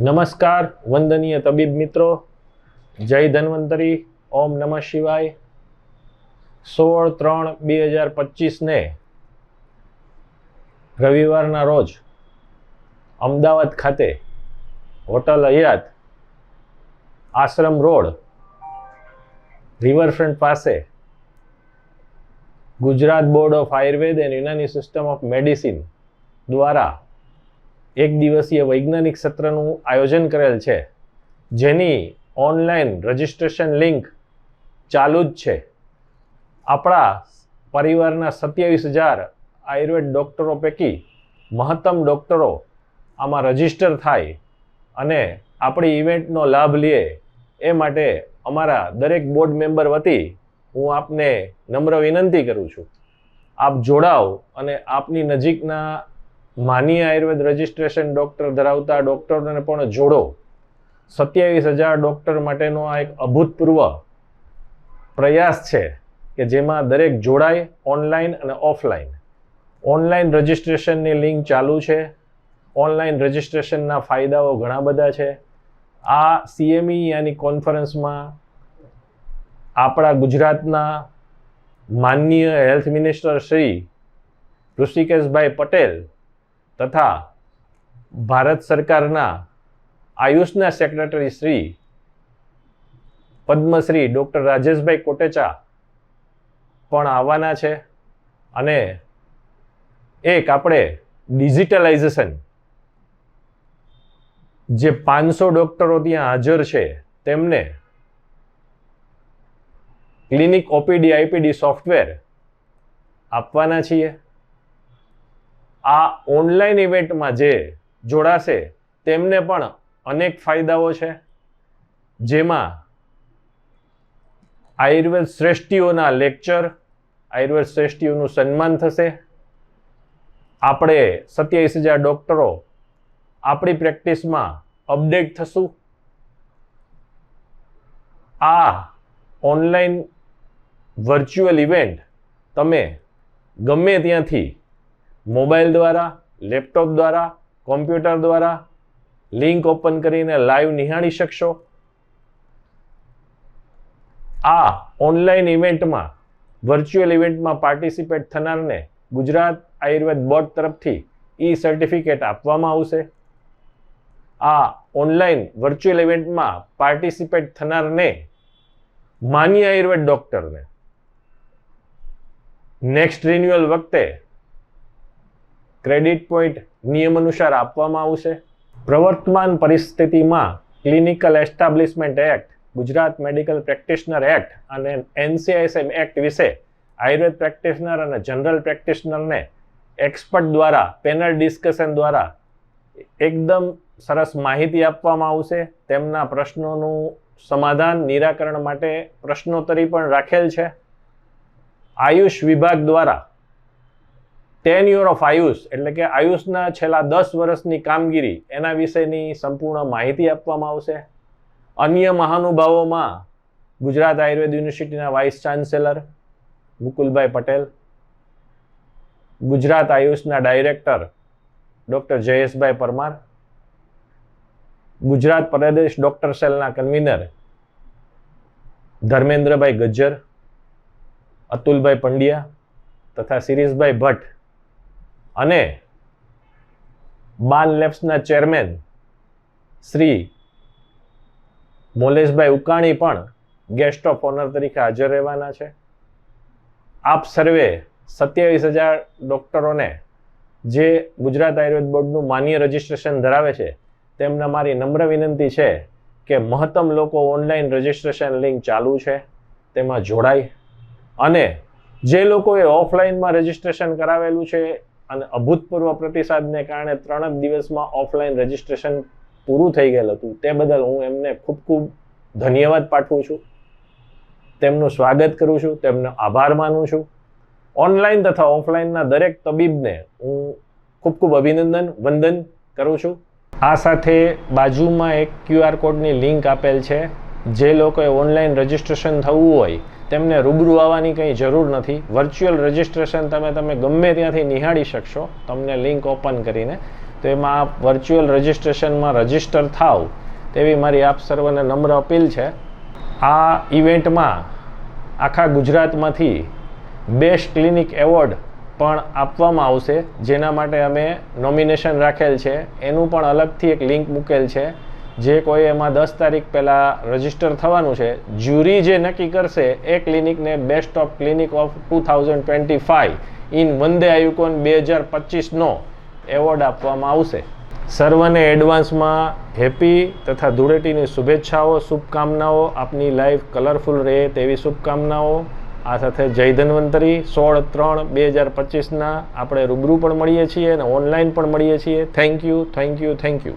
નમસ્કાર, વંદનીય તબીબ મિત્રો. જય ધન્વંતરી. ઓમ નમઃ શિવાય. સોળ ત્રણ બે હજાર પચીસને રવિવારના રોજ અમદાવાદ ખાતે hotel Hyatt Ashram road riverfront પાસે Gujarat board of Ayurveda and Unani system of medicine દ્વારા એક દિવસીય વૈજ્ઞાનિક સત્રનું આયોજન કરેલ છે, જેની ઓનલાઈન રજિસ્ટ્રેશન લિંક ચાલુ જ છે. આપણા પરિવારના સત્યાવીસ હજાર આયુર્વેદ ડૉક્ટરો પૈકી મહત્તમ ડૉક્ટરો આમાં રજિસ્ટર થાય અને આપણી ઇવેન્ટનો લાભ લે એ માટે અમારા દરેક બોર્ડ મેમ્બર વતી હું આપને નમ્ર વિનંતી કરું છું. આપ જોડાઓ અને આપની નજીકના માનીય આયુર્વેદ રજિસ્ટ્રેશન ડૉક્ટર ધરાવતા ડૉક્ટરોને પણ જોડો. સત્યાવીસ હજાર ડૉક્ટર માટેનો આ એક અભૂતપૂર્વ પ્રયાસ છે કે જેમાં દરેક જોડાય ઓનલાઈન અને ઓફલાઈન. ઓનલાઈન રજિસ્ટ્રેશનની લિંક ચાલુ છે. ઓનલાઈન રજિસ્ટ્રેશનના ફાયદાઓ ઘણા બધા છે. આ સીએમઈ યાની કોન્ફરન્સમાં આપણા ગુજરાતના માનનીય હેલ્થ મિનિસ્ટર શ્રી ઋષિકેશભાઈ પટેલ તથા ભારત સરકારના આયુષના સેક્રેટરી શ્રી પદ્મશ્રી ડૉક્ટર રાજેશભાઈ કોટેચા પણ આવવાના છે અને એક આપણે ડિજિટલાઇઝેશન જે પાંચસો ડૉક્ટરો ત્યાં હાજર છે તેમને ક્લિનિક ઓપીડી આઈપીડી સોફ્ટવેર આપવાના છીએ. આ ઓનલાઈન ઇવેન્ટમાં જે જોડાશે, તેમને પણ અનેક ફાયદાઓ છે. જેમાં આયુર્વેદ શ્રેષ્ઠીઓના લેક્ચર, આયુર્વેદ શ્રેષ્ઠીઓનું સન્માન થશે. આપણે સત્યાવીસ હજાર ડૉક્ટરો આપણી પ્રેક્ટિસમાં અપડેટ થશું. આ ઓનલાઈન વર્ચ્યુઅલ ઇવેન્ટ તમે ગમે ત્યાંથી મોબાઈલ દ્વારા, લેપટોપ દ્વારા, કોમ્પ્યુટર દ્વારા લિંક ઓપન કરીને લાઈવ નિહાળી શકશો. આ ઓનલાઈન ઇવેન્ટમાં, વર્ચ્યુઅલ ઇવેન્ટમાં પાર્ટિસિપેટ થનારને ગુજરાત આયુર્વેદ બોર્ડ તરફથી ઈ સર્ટિફિકેટ આપવામાં આવશે. આ ઓનલાઈન વર્ચ્યુઅલ ઇવેન્ટમાં પાર્ટિસિપેટ થનારને માન્ય આયુર્વેદ ડૉક્ટરને, નેક્સ્ટ રિન્યુઅલ વખતે ક્રેડિટ પોઈન્ટ નિયમ અનુસાર આપવામાં આવશે. પ્રવર્તમાન પરિસ્થિતિમાં clinical establishment act Gujarat medical practitioner act અને એનસીઆઈએસએમ એક્ટ વિશે આયુર્વેદ પ્રેક્ટિશનર અને જનરલ પ્રેક્ટિશનરને એક્સપર્ટ દ્વારા પેનલ ડિસ્કશન દ્વારા એકદમ સરસ માહિતી આપવામાં આવશે. તેમના પ્રશ્નોનું સમાધાન, નિરાકરણ માટે પ્રશ્નોત્તરી પણ રાખેલ છે. આયુષ વિભાગ દ્વારા ટેન યર ઓફ આયુષ એટલે કે આયુષના છેલ્લા દસ વર્ષની કામગીરી, એના વિશેની સંપૂર્ણ માહિતી આપવામાં આવશે. અન્ય મહાનુભાવોમાં ગુજરાત આયુર્વેદ યુનિવર્સિટીના વાઇસ ચાન્સેલર મુકુલભાઈ પટેલ, ગુજરાત આયુષના ડાયરેક્ટર ડૉક્ટર જયેશભાઈ પરમાર, ગુજરાત પ્રદેશ ડૉક્ટર સેલના કન્વીનર ધર્મેન્દ્રભાઈ ગજ્જર, અતુલભાઈ પંડ્યા તથા શિરીષભાઈ ભટ્ટ અને બાન લેબ્સના ચેરમેન શ્રી મોલેશભાઈ ઉકાણી પણ ગેસ્ટ ઓફ ઓનર તરીકે હાજર રહેવાના છે. આપ સર્વે સત્યાવીસ હજાર ડૉક્ટરોને જે ગુજરાત આયુર્વેદ બોર્ડનું માન્ય રજિસ્ટ્રેશન ધરાવે છે, તેમને મારી નમ્ર વિનંતી છે કે મહત્તમ લોકો ઓનલાઈન રજિસ્ટ્રેશન લિંક ચાલુ છે, તેમાં જોડાય. અને જે લોકોએ ઓફલાઈનમાં રજિસ્ટ્રેશન કરાવેલું છે અને અભૂતપૂર્વ પ્રતિસાદને કારણે ત્રણ જ દિવસમાં ઓફલાઈન રજિસ્ટ્રેશન પૂરું થઈ ગયેલું હતું. તે બદલ હું એમને ખૂબ ખૂબ ધન્યવાદ પાઠવું છું. તેમનું સ્વાગત કરું છું. તેમનો આભાર માનું છું. ઓનલાઈન તથા ઓફલાઈનના દરેક તબીબને હું ખૂબ ખૂબ અભિનંદન, વંદન કરું છું. આ સાથે બાજુમાં એક ક્યુઆર કોડની લિંક આપેલ છે. જે લોકોએ ઓનલાઈન રજિસ્ટ્રેશન થવું હોય, તેમને રૂબરૂ આવવાની કંઈ જરૂર નથી. વર્ચ્યુઅલ રજિસ્ટ્રેશન તમે તમે ગમે ત્યાંથી નિહાળી શકશો. તમને લિંક ઓપન કરીને. તો એમાં આપ વર્ચ્યુઅલ રજિસ્ટ્રેશનમાં રજિસ્ટર થાવ. તેવી મારી આપ સર્વને નમ્ર અપીલ છે. આ ઇવેન્ટમાં આખા ગુજરાતમાંથી બેસ્ટ ક્લિનિક એવોર્ડ પણ આપવામાં આવશે. જેના માટે અમે નોમિનેશન રાખેલ છે. એનું પણ અલગથી એક લિંક મૂકેલ છે. જે કોઈ એમાં દસ તારીખ પહેલાં રજિસ્ટર થવાનું છે જ્યુરી જે નક્કી કરશે, એ ક્લિનિકને best of clinic of two thousand twenty five in Vande Ayucon બે હજાર પચીસનો એવોર્ડ આપવામાં આવશે. સર્વને એડવાન્સમાં હેપી તથા ધૂળેટીની શુભેચ્છાઓ, શુભકામનાઓ, આપની લાઈફ કલરફુલ રહે તેવી શુભકામનાઓ. આ સાથે જય ધન્વંતરી, સોળ ત્રણ બે હજાર પચીસના આપણે રૂબરૂ પણ મળીએ છીએ અને ઓનલાઈન પણ મળીએ છીએ. Thank you thank you thank you